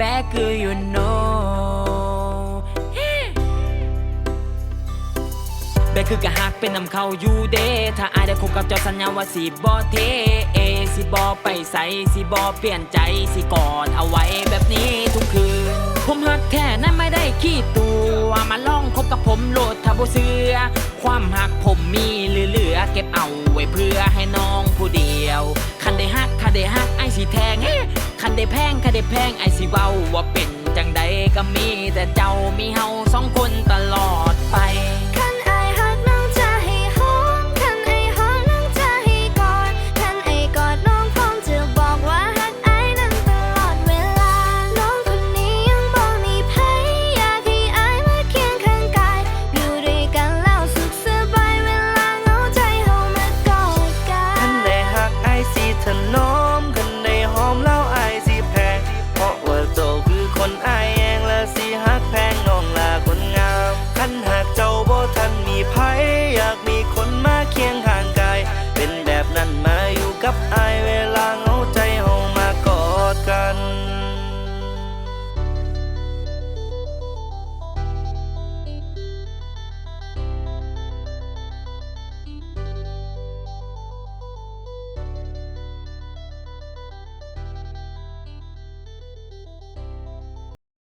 baby you know แบคือกะหักเป็นนำเข้าอยู่เด้ถ้าอายได้คบกับเจ้าสัญญาว่าสิบ่เทเอสิบ่ไปใส่สิบ่เปลี่ยนใจสิกอดเอาไว้แบบนี้ทุกคืน ผมหักแท้นั้นไม่ได้ขี้ตัวมาลองคบกับผมโหลดถ้าบเสือความหักผมมีเหลือเก็บเอา ว้เพื่อให้น้องผู้เดียว คันได้ฮักคันได้ฮักไอสิแทงเฮ้คันได้แพงคันได้แพงไอสิเว้าว่าเป็นจังใดก็มีแต่เจ้ามีเฮาสองคน อยาก